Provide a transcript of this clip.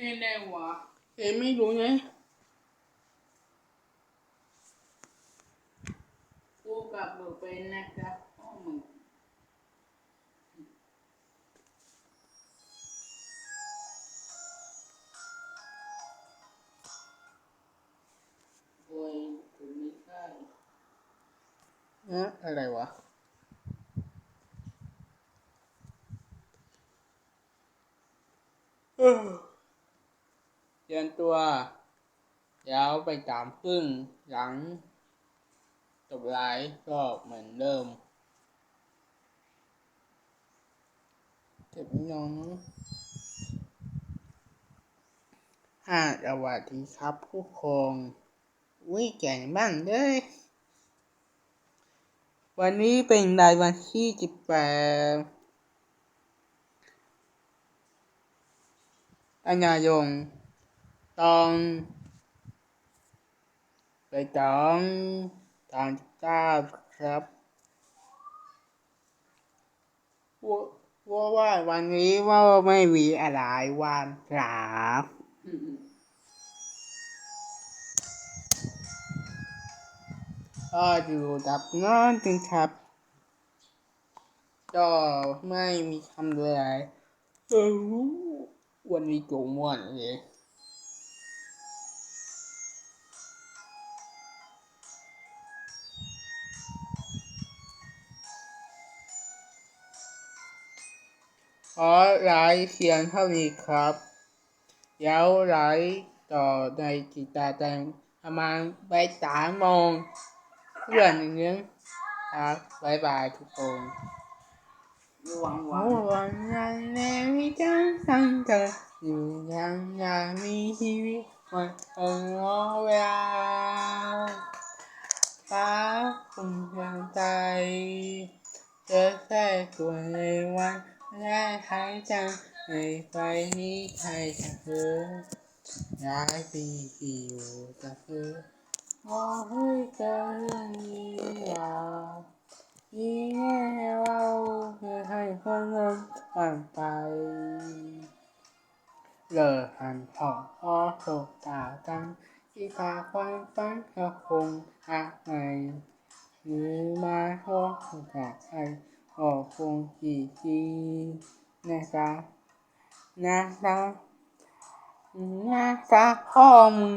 เพลงได้วะเอ็มไม่รู้ไงกูกลับมือเป็นนะครับพ่อมึงโอ้ยกูไม่ใช่นะอะไรวะเอ้อเตรี ยมตัว แล้วไปตามพึ่งหลังจบไลฟ์ก็เหมือนเดิมเก็บน้องห้าสวัสดีครับผู้ครองวิแก่งบ้างเด้ยวันนี้เป็นรายวันที่สิบแปดกันยายน ตอนไปตองตอนเก้าครับว่าว่าวันนี้ว่าไม่มีอะไรวันครับก็อยู่ดับนอนจึงครับก็ไม่มีคำเลยวันนี้โจม่วนเลย ขอไลฟ์เพียงเท่านี้ครับแล้วไลฟ์ต่อในกิจาแดงประมาณไปสามโมงเพื่อนอย่างนี้ครับบายบายทุกคนหวังหวัโอ้งวันนั้นแม่ไม่จังสังเธออยู่ยังอยากมีชีวิตวันเออเวลาฟ้าคงยังใจเจอแค่ตัวในวัน และหายใจในไฟนี้ใครจะเธอย้ายปีที่อยู่กับเธอมองให้เจอเรื่องนี้ว่ายิ่งให้เราเพื่อให้คนเงินผ่านไปเลอหันหอกอ้อโศกตาตังที่ตาความฝันก็คงหักในหรือมาโทษจากใคร ก็คงจีจีนะครับนะครับนะครับพ่อมึง